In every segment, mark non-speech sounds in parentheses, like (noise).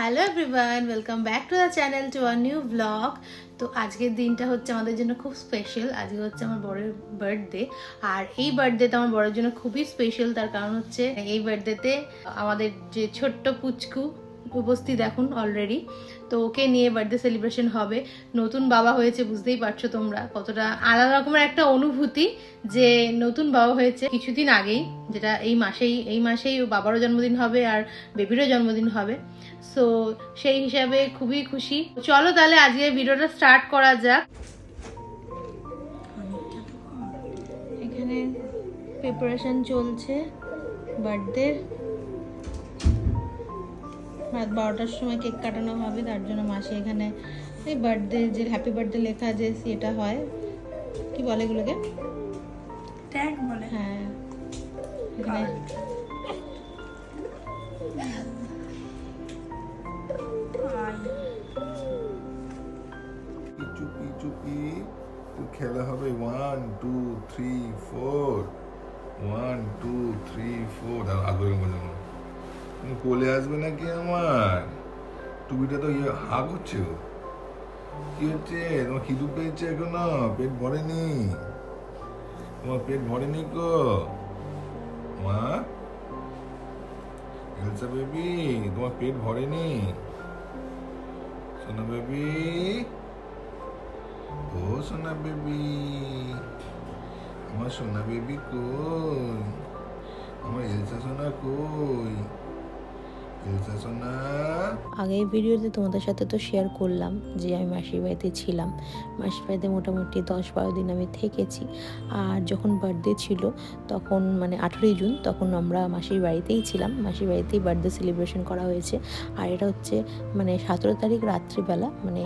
Hello everyone welcome back to the channel to our new blog তো আজকের দিনটা হচ্ছে আমাদের জন্য খুব স্পেশাল আজকে হচ্ছে আমার বড়ের বার্থডে আর এই বার্থডেতে আমার বড়ের জন্য খুবই স্পেশাল তার কারণ হচ্ছে এই বার্থডেতে আমাদের যে ছোট্ট পুচকু উপস্থিত এখন অলরেডি তো ওকে নিয়ে বার্থডে সেলিব্রেশন হবে। নতুন বাবা হয়েছে, বুঝতেই পারছ তোমরা। কতটা আলাদা রকমের একটা অনুভূতি যে নতুন বাবা হয়েছে কিছুদিন আগেই। যেটা এই মাসেই এই মাসেই বাবারও জন্মদিন হবে আর বেবিরও জন্মদিন হবে। সো সেই হিসাবে খুবই খুশি। চলো তাহলে আজকে ভিডিওটা স্টার্ট করা যাক। এখানে প্রিপারেশন চলছে বার্থডে রাত বারোটার সময় কেক কাটানো হবে তার জন্য মাসি এখানে এই বার্থডে যে হ্যাপি বার্থডে লেখা যে সেটা হয়। কি বলে এগুলোকে? ট্যাগ বলে। হ্যাঁ। চুপি তো খেলা হবে one two three four one two three four আর আগে বাজানো তুমি কোলে আসবে নাকি আমার? টুপিটা তো ইয়ে হা করছে কি হচ্ছে? তোমার খিদু পেয়েছে এখনও? পেট ভরেনি। তোমার পেট ভরেনি গো মা? এলসা বেবি, তোমার পেট ভরেনি। সোনা বেবি? ও সোনা বেবি আমার সোনা বেবি কই আমার এলসা সোনা কই এলসা সোনা আগের ভিডিওতে তোমাদের সাথে তো শেয়ার করলাম যে আমি মাসির বাড়িতে ছিলাম। মাসির বাড়িতে মোটামুটি দশ বারো দিন আমি থেকেছি। আর যখন বার্থডে ছিল তখন মানে আঠেরোই জুন তখন আমরা মাসির বাড়িতেই ছিলাম। মাসির বাড়িতেই বার্থডে সেলিব্রেশন করা হয়েছে। আর এটা হচ্ছে মানে সতেরো তারিখ রাত্রিবেলা মানে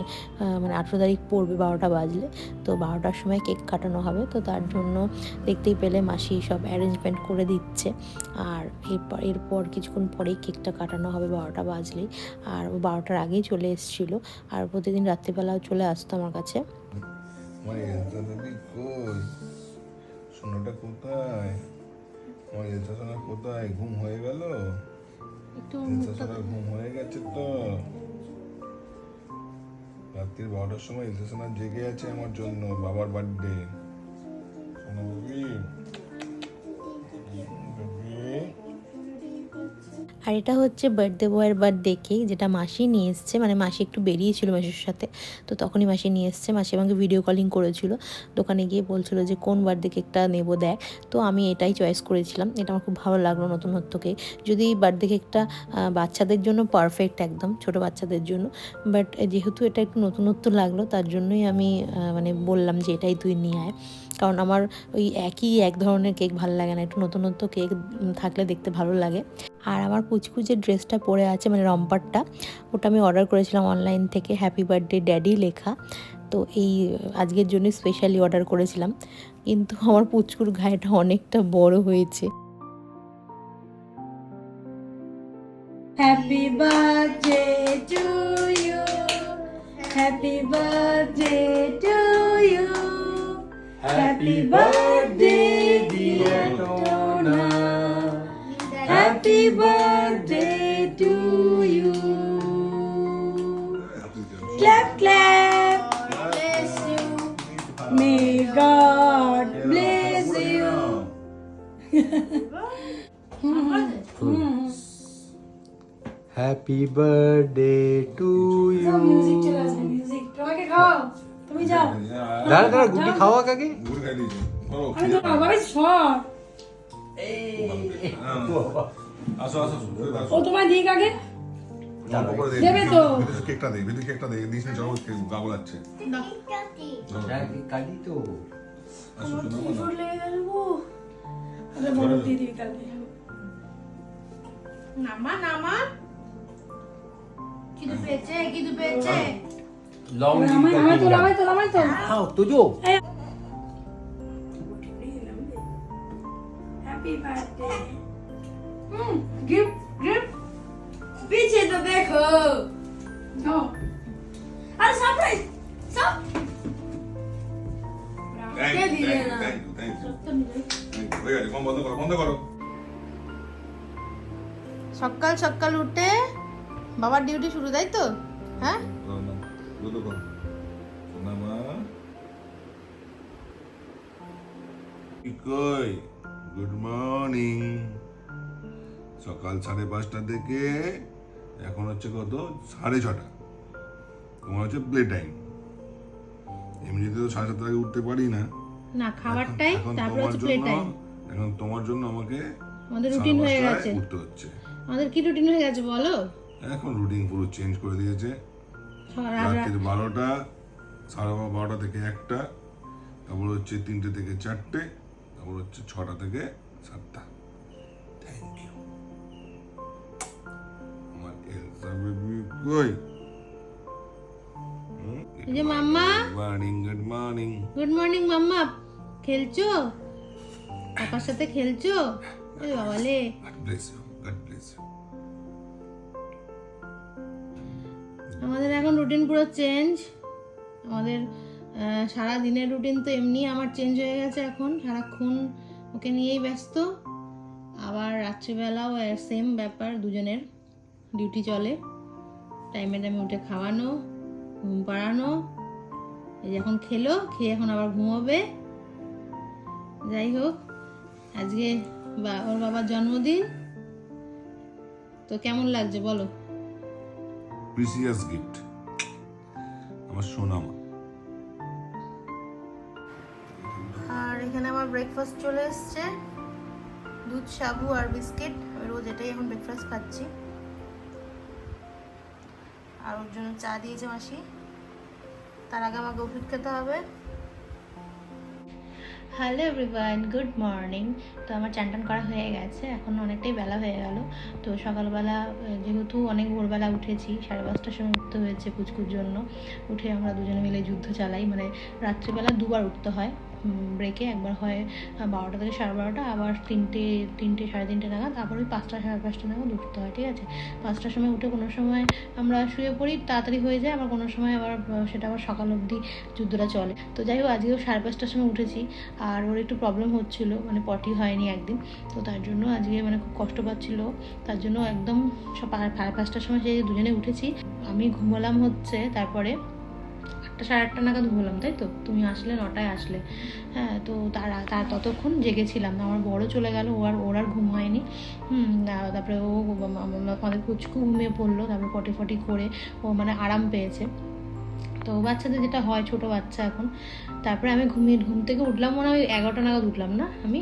মানে আঠেরো তারিখ পড়বে বারোটা বাজলে। তো বারোটার সময় কেক কাটানো হবে। তো তার জন্য দেখতেই পেলে মাসি সব অ্যারেঞ্জমেন্ট করে দিচ্ছে। আর এরপর এরপর কিছুক্ষণ পরেই কেকটা কাটানো হবে বারোটা বাজলেই। আর ও বারোটার আগেই চলে এসেছিল। আর প্রতিদিন রাত্রিবেলাও চলে আসতো আমার কাছে। সোনাটা কোথায়? আমার এলসা সোনা কোথায়? ঘুম হয়ে গেল? একটু এলসা ঘুম হয়ে গেছে তো। রাত্রির বারোটার সময় সোনা জেগে আছে আমার জন্য বাবার বার্থডে সোনা আর এটা হচ্ছে বার্থডে বয়ের বার্থডে কেক যেটা মাসি নিয়ে এসছে। মানে মাসি একটু বেরিয়েছিল মাসির সাথে, তো তখনই মাসি নিয়ে এসছে। মাসি আমাকে ভিডিও কলিং করেছিল, দোকানে গিয়ে বলছিল যে, কোন বার্থডে কেকটা নেব দেখ? তো আমি এটাই চয়েস করেছিলাম। এটা আমার খুব ভালো লাগল নতুনত্ব কেক যদি বার্থডে কেকটা বাচ্চাদের জন্য পারফেক্ট একদম, ছোট বাচ্চাদের জন্য। বাট যেহেতু এটা একটু নতুনত্ব লাগল, তার জন্যই আমি মানে বললাম যে, এটাই তুই নিয়ে আয়। কারণ আমার ওই একই এক ধরনের কেক ভালো লাগে না। একটু নতুনত্ব কেক থাকলে দেখতে ভালো লাগে। আর আমার কুচকু যে ড্রেসটা পরে আছে মানে রম্পারটা, ওটা আমি অর্ডার করেছিলাম অনলাইন থেকে হ্যাপি বার্থডে ড্যাডি লেখা। তো এই, আজকের জন্য স্পেশালি অর্ডার করেছিলাম। কিন্তু আমার পুচকুর গায়েটা অনেকটা বড় হয়েছে। Happy birthday to you happy birthday to you happy birthday happy birthday to you দাঁড়া দাঁড়া গুটি খাওয়া কাকে? আসো ও তোমায় দিক আগে। দেবে তো। কেকটা দে ভিতরে কেকটা দে দিস না চলো গা গোলাচ্ছে কালি তো। শোনো কি ফুল লেগে গেল গো। আরে বড় দিয়ে দিবি কালকে। নামা নামা। কিদু পেয়েছে? কিদু পেয়েছে? লং আমায় আমায় তো আমায় তো আমায় তো। খাও তুজো। সকাল সকাল উঠে বাবার ডিউটি শুরু তাই তো? হ্যাঁ? কই? গুড মর্নিং সকাল সাড়ে পাঁচটা থেকে এখন হচ্ছে কত? সাড়ে ছটা। তোমার হচ্ছে প্লে টাইম এমনিতে তো সাড়ে সাতটা আগে উঠতে পারি না। না খাবার এখন- টাইম এখন তোমার হচ্ছে প্লে জন্য টাইম এখন তোমার জন্য আমাকে আমাদের রুটিন হয়ে গেছে। উঠতে হচ্ছে। আমাদের কি রুটিন হয়ে গেছে বলো? এখন রুটিন পুরো চেঞ্জ করে দিয়েছে। রাত- রাতের বারোটা সাড়ে বারোটা থেকে একটা তারপর হচ্ছে তিনটে থেকে চারটে তারপর হচ্ছে ছটা থেকে সাতটা। থ্যাংক ইউ আমার এলসা বেবি কই এই যে mamma. Morning good morning good morning mamma. খেলছো? পাপার সাথে খেলছো? বাবালে। ব্লেস ইউ আমাদের এখন রুটিন পুরো চেঞ্জ আমাদের সারা দিনের রুটিন তো এমনি আমার চেঞ্জ হয়ে গেছে এখন। সারাক্ষণ ওকে নিয়েই ব্যস্ত। আবার রাত্রিবেলাও সেম ব্যাপার, দুজনের ডিউটি চলে। টাইমে টাইমে উঠে খাওয়ানো, ঘুম পাড়ানো। এই যে এখন খেলো, খেয়ে এখন আবার ঘুমোবে। যাই হোক, আজকে বা, ওর বাবার জন্মদিন। তো কেমন লাগছে বলো? প্রিসিয়াস গিফট আমার সোনামা আর এখানে আমার ব্রেকফাস্ট চলে এসছে। দুধ, সাবু আর বিস্কিট রোজ এটাই এখন ব্রেকফাস্ট খাচ্ছি। আর ওর জন্য চা দিয়েছে মাসি। তার আগে আমাকে ওষুধ খেতে হবে। হ্যালো এভরিওয়ান গুড মর্নিং তো আমার চান করা হয়ে গেছে, এখন অনেকটাই বেলা হয়ে গেল। তো সকালবেলা যেহেতু অনেক ভোরবেলা উঠেছি, সাড়ে পাঁচটার সময় উঠতে হয়েছে পুচকুর জন্য। উঠে আমরা দুজনে মিলে যুদ্ধ চালাই মানে রাত্রিবেলা দুবার উঠতে হয়। ব্রেকে একবার হয় বারোটা থেকে সাড়ে বারোটা, আবার তিনটে তিনটে সাড়ে তিনটে নাগাদ আবার ওই পাঁচটা সাড়ে পাঁচটা নাগাদ উঠতে হয়, ঠিক আছে? পাঁচটার সময় উঠে কোনো সময় আমরা শুয়ে পড়ি, তাড়াতাড়ি হয়ে যায়, আবার কোনো সময় আবার সেটা আবার সকাল অবধি যুদ্ধটা চলে। তো যাই হোক, আজকেও সাড়ে পাঁচটার সময় উঠেছি, আর ওর একটু প্রবলেম হচ্ছিল মানে পটি হয়নি একদিন, তো তার জন্য আজকে মানে খুব কষ্ট পাচ্ছিল, তার জন্য একদম সাড়ে পাঁচটার সময় সেই দুজনে উঠেছি। আমি ঘুমালাম হচ্ছে, তারপরে আটটা সাড়ে আটটা নাগাদ ঘুমোলাম, তাই তো? তুমি আসলে নটায় আসলে। হ্যাঁ তো তার তার ততক্ষণ জেগেছিলাম। আমার বড় চলে গেল, ও আর, ওর আর ঘুম হয়নি। হুম তারপরে ও আমাদের কুচকু ঘুমিয়ে পড়ল, তারপরে পটি ফটি করে ও মানে আরাম পেয়েছে। তো বাচ্চাদের যেটা হয়, ছোট বাচ্চা এখন, তারপরে আমি ঘুমিয়ে, ঘুম থেকে উঠলাম, মনে হয় এগারোটা নাগাদ উঠলাম না আমি?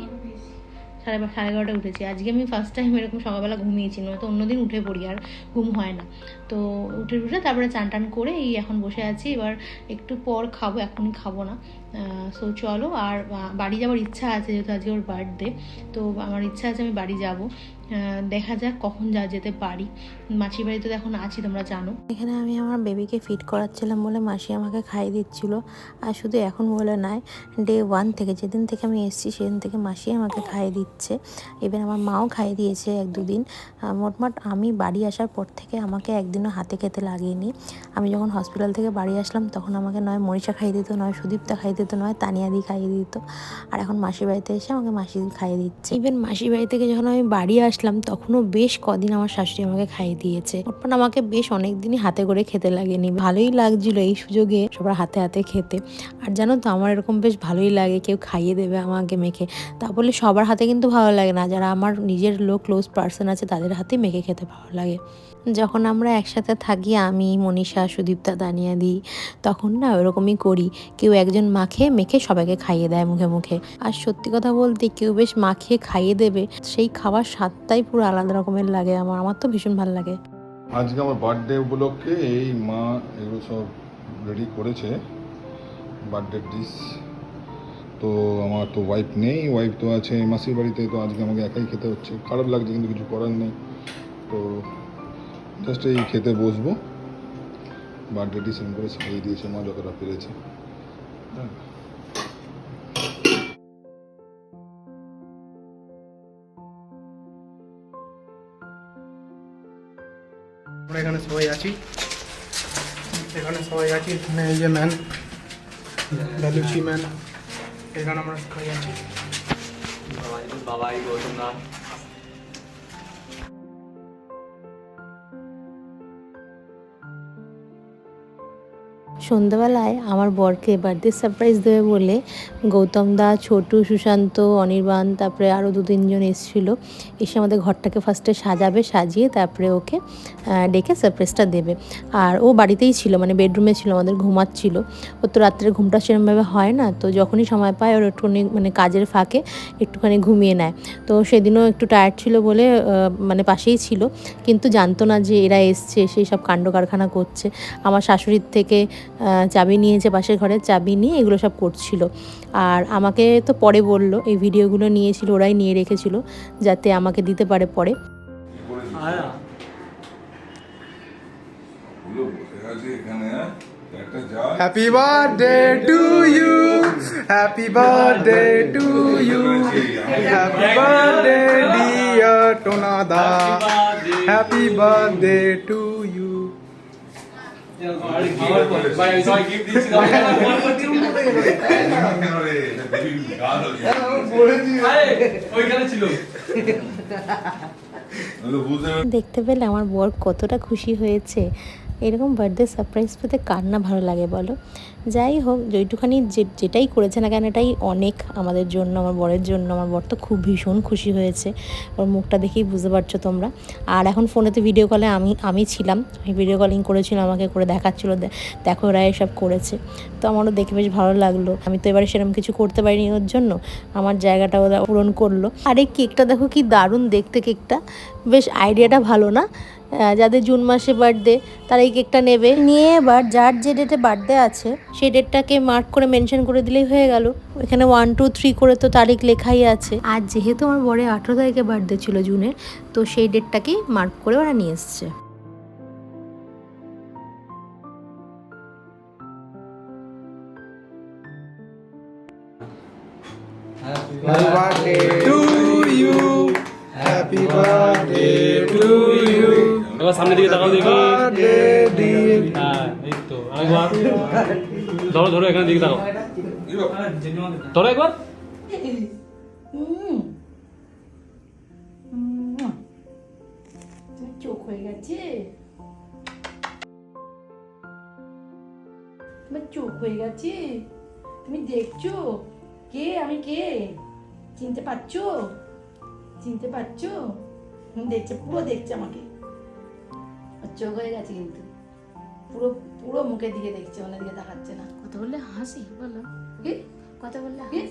সাড়ে সাড়ে এগারোটায় উঠেছি। আজকে আমি ফার্স্ট টাইম এরকম সকালবেলা ঘুমিয়েছি, নয়তো অন্যদিন উঠে পড়ি আর ঘুম হয় না। তো উঠে উঠে তারপরে চান টান করে এই এখন বসে আছি, এবার একটু পর খাব এখন খাব না। সো চলো, আর বাড়ি যাওয়ার ইচ্ছা আছে যেহেতু আজকে ওর বার্থডে তো আমার ইচ্ছা আছে আমি বাড়ি যাব। দেখা যাক কখন যা যেতে পারি। মাসির বাড়িতে তো এখন আছি তোমরা জানো। এখানে আমি আমার বেবিকে ফিট করাচ্ছিলাম বলে মাসি আমাকে খাইয়ে দিচ্ছিল। আর শুধু এখন বলে নয় ডে ওয়ান থেকে যেদিন থেকে আমি এসেছি সেদিন থেকে মাসি আমাকে খাইয়ে দিচ্ছে। এবার আমার মাও খাইয়ে দিয়েছে এক দুদিন। মোটমাট আমি বাড়ি আসার পর থেকে আমাকে একদিনও হাতে খেতে লাগেনি। আমি যখন হসপিটাল থেকে বাড়ি আসলাম তখন আমাকে নয় মরিচা খাইয়ে দিত নয় সুদীপ্তা খাইয়ে দিত নয় তানিয়াদি খাইয়ে দিত। আর এখন মাসির বাড়িতে এসে আমাকে মাসি খাইয়ে দিচ্ছে। ইভেন মাসির বাড়ি থেকে যখন আমি বাড়ি আসলাম তখনও বেশ কদিন আমার শাশুড়ি আমাকে খাইয়ে দিয়েছে। মোটমাট আমাকে বেশ অনেক দিনই হাতে করে খেতে লাগেনি। ভালোই লাগছিল এই সুযোগে সবার হাতে হাতে খেতে। আর জানো তো, আমার এরকম বেশ ভালোই লাগে, কেউ খাইয়ে দেবে আমাকে মেখে। তা বলে সবার হাতে কিন্তু ভালো লাগে না, যারা আমার নিজের লোক ক্লোজ পার্সন আছে, তাদের হাতে মেখে খেতে ভালো লাগে। যখন আমরা একসাথে থাকি, আমি, মনীষা, সুদীপ্তা, দানিয়া দিই তখন না ওরকমই করি। কেউ একজন মাখে, মেখে সবাইকে খাইয়ে দেয় মুখে মুখে। আর সত্যি কথা বলতে, কেউ বেশ মাখিয়ে খাইয়ে দেবে, সেই খাবার স্বাদটাই পুরো আলাদা রকমের লাগে আমার আমার তো ভীষণ ভালো লাগে। আজকে আমার বার্থডে উপলক্ষে এই মা এগুলো সব রেডি করেছে বার্থডে ডিশ তো আমার তো ওয়াইফ নেই ওয়াইফ তো আছে, মাসির বাড়িতে তো আজকে আমাকে একাই খেতে হচ্ছে। খারাপ লাগছে কিন্তু কিছু করার নেই। তো জাস্ট এই খেতে বসবো। বার্থডে এরকম করে সাজিয়ে দিয়েছে মা, যতটা পেরেছে। হ্যাঁ। এখানে সবাই আছি। এখানে সবাই আছি, এখানে এই যে ম্যান ভ্যালুচি ম্যান এখানে আমরা সবাই আছি। বাবাই, গৌতম নাথ সন্ধ্যাবেলায় আমার বরকে বার্থডে সারপ্রাইজ দেবে বলে গৌতম দা, ছোটু, সুশান্ত, অনির্বাণ, তারপরে আরও দু তিনজন এসেছিল। এসে আমাদের ঘরটাকে ফার্স্টে সাজাবে, সাজিয়ে তারপরে ওকে ডেকে সারপ্রাইজটা দেবে। আর ও বাড়িতেই ছিল মানে বেডরুমে ছিল, আমাদের ঘুমাচ্ছিল। ও তো রাত্রে ঘুমটা সেরকমভাবে হয় না, তো যখনই সময় পায় ওর একটুখানি মানে কাজের ফাঁকে একটুখানি ঘুমিয়ে নেয়। তো সেদিনও একটু টায়ার্ড ছিল বলে মানে পাশেই ছিল। কিন্তু জানতো না যে এরা এসছে, সেই সব কাণ্ড কারখানা করছে। আমার শাশুড়ির থেকে চাবি নিয়েছে পাশের ঘরে চাবি নিয়ে এগুলো সব করছিল আর আমাকে তো পরে বলল এই ভিডিওগুলো নিয়েছিল ওরাই নিয়ে রেখেছিল যাতে আমাকে দিতে পারে পরে হ্যাঁ? Happy birthday to you happy birthday to you happy birthday dear টোনাদা happy birthday two (laughs) দেখতে পেলে আমার বর কতটা খুশি হয়েছে। এরকম বার্থডে সারপ্রাইজ পেতে কার না ভালো লাগে বলো? যাই হোক, যেইটুখানি যে, যেটাই করেছে না কেন, এটাই অনেক আমাদের জন্য, আমার বরের জন্য, আমার বর তো খুব ভীষণ খুশি হয়েছে। ওর মুখটা দেখেই বুঝতে পারছ তোমরা। আর এখন ফোনেতে ভিডিও কলে আমি আমি ছিলাম। ভিডিও কলিং করেছিল, আমাকে করে দেখাচ্ছিলো দেখো ওরা এসব করেছে। তো আমারও দেখে বেশ ভালো লাগল। আমি তো এবারে সেরকম কিছু করতে পারিনি ওর জন্য। আমার জায়গাটা ওরা পূরণ করল। আর এই কেকটা দেখো কি দারুণ দেখতে কেকটা বেশ আইডিয়াটা ভালো না? যাদের জুন মাসে বার্থডে তারা এই কেকটা নেবে। নিয়ে এবার যার যে ডেটে বার্থডে আছে সেই ডেটটাকে মার্ক করে মেনশন করে দিলেই হয়ে গেল। এখানে ওয়ান টু থ্রি করে তো তারিখ লেখাই আছে। আর যেহেতু আমার বড়ে আঠেরো তারিখে বার্থডে ছিল জুনের তো সেই ডেটটাকেই মার্ক করে ওরা নিয়ে এসছে। Happy birthday to you happy birthday to you সামনের দিকে তাকাও দেখি। হ্যাঁ এই তো আরেকবার। ধরো ধরো এখানে দিকে তাকাও। ধরো একবার। চোখ হয়ে গেছে? তোমার চোখ হয়ে গেছে? তুমি দেখছ? কে? আমি কে? চিনতে পারছ? চিনতে পারছ? দেখছে পুরো দেখছে আমাকে। চোখ হয়ে গেছে কিন্তু। পুরো পুরো মুখের দিকে দেখছে ওনার দিকে তাকাচ্ছে না। কথা বললে হাসি বলো। কি? কথা বললে কি?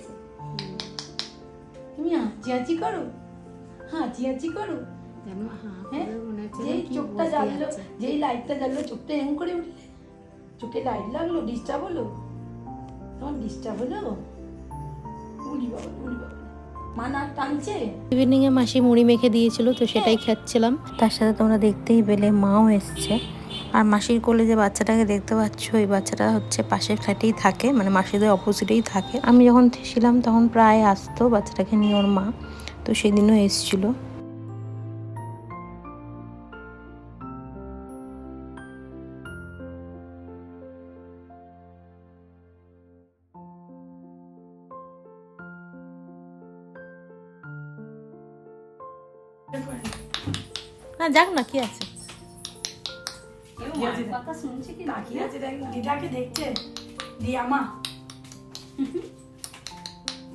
তুমি হাঁচি করো। হাঁচি হাঁচি করো। যেন হ্যাঁ? হ্যাঁ? যেই চোখটা জ্বাললো যেই লাইটটা জ্বাললো চোখটা এরকম করে উঠলে। চোখে লাইট লাগল ডিস্টার্ব হলো। তোমার ডিস্টার্ব হলো? উলি বাবা উলি বাবা। ইভিনিংয়ে মাসি মুড়ি মেখে দিয়েছিল তো সেটাই খাচ্ছিলাম। তার সাথে তোমরা দেখতেই পেলে মাও এসছে। আর মাসির কোলে যে বাচ্চাটাকে দেখতে পাচ্ছ এই বাচ্চাটা হচ্ছে পাশের ফ্ল্যাটেই থাকে মানে মাসিদের অপোজিটেই থাকে। আমি যখন ছিলাম তখন প্রায় আসতো বাচ্চাটাকে নিয়ে ওর মা তো সেদিনও এসছিল। যাক না কি আছে? তাকিয়ে আছে? দেখ দিদাকে দেখছে। দিয়া মা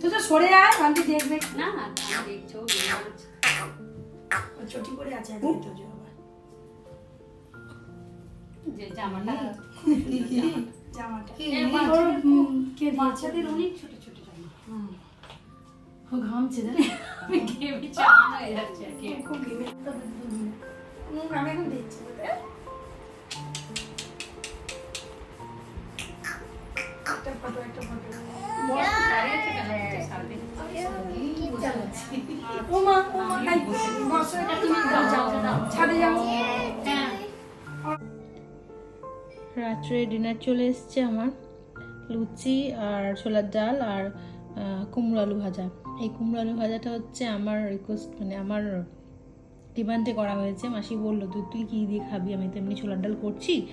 তুই তো সরে আয় আমি দেখবে। না না দেখছ ছুটি করে আছে আজকে তো যে জামাটা। জামাটা। বাচ্চাদের অনেক ছোট ঘামছে আমি ঘেমে হয়ে যাচ্ছে। খুব ঘেমে আমি এখন একটা ফটো একটা ফটো যাও ছাদে যাও হ্যাঁ রাত্রে ডিনার চলে এসছে আমার। লুচি আর ছোলার ডাল আর কুমড়ো আলু ভাজা। এই কুমড়ো আলু ভাজাটা হচ্ছে আমার রিকোয়েস্ট মানে আমার ডিমান্ডে করা হয়েছে। মাসি বলল, তুই তুই কী দিয়ে খাবি? আমি তো এমনি ছোলার ডাল করছি।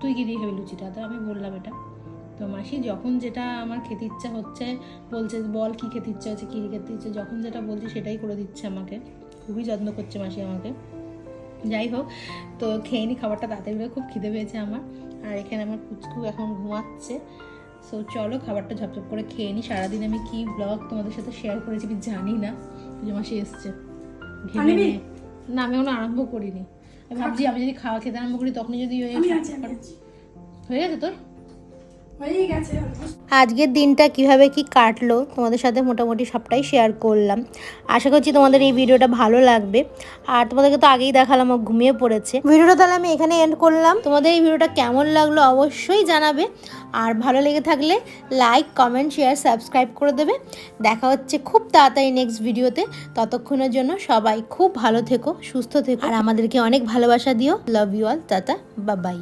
তুই কী দিয়ে খাবি লুচিটা? তো আমি বললাম এটা। তো মাসি যখন যেটা আমার খেতে ইচ্ছা হচ্ছে, বলছে, বল কী খেতে ইচ্ছা হচ্ছে, কী খেতে ইচ্ছে যখন যেটা বলছি সেটাই করে দিচ্ছে আমাকে। খুবই যত্ন করছে মাসি আমাকে। যাই হোক, তো খেয়ে নি, খাবারটা তাড়াতাড়ি খুব খিদে পেয়েছে আমার। আর এখানে আমার পুচকু এখন ঘুমাচ্ছে। সো চলো খাবারটা ঝপঝপ করে খেয়ে নিই সারাদিন আমি কি ব্লগ তোমাদের সাথে শেয়ার করেছি আমি জানি না। পুজো মাসে এসছে। ভেবে নিয়ে না। আমি ওনা আরম্ভ করিনি। আমি ভাবছি আমি যদি খাওয়া খেতে আরম্ভ করি তখনই যদি হয়ে গেছে তোর। আজকের দিনটা কীভাবে কি কাটলো, তোমাদের সাথে মোটামুটি সবটাই শেয়ার করলাম। আশা করছি তোমাদের এই ভিডিওটা ভালো লাগবে। আর তোমাদেরকে তো আগেই দেখালাম ঘুমিয়ে পড়েছে। ভিডিওটা তাহলে আমি এখানে এন্ড করলাম। তোমাদের এই ভিডিওটা কেমন লাগল অবশ্যই জানাবে। আর ভালো লেগে থাকলে লাইক কমেন্ট শেয়ার সাবস্ক্রাইব করে দেবে। দেখা হচ্ছে খুব তাড়াতাড়ি নেক্সট ভিডিওতে। ততক্ষণের জন্য সবাই খুব ভালো থেকো, সুস্থ থেকো। আর আমাদেরকে অনেক ভালোবাসা দিও। লাভ ইউ অল টাটা বা বাই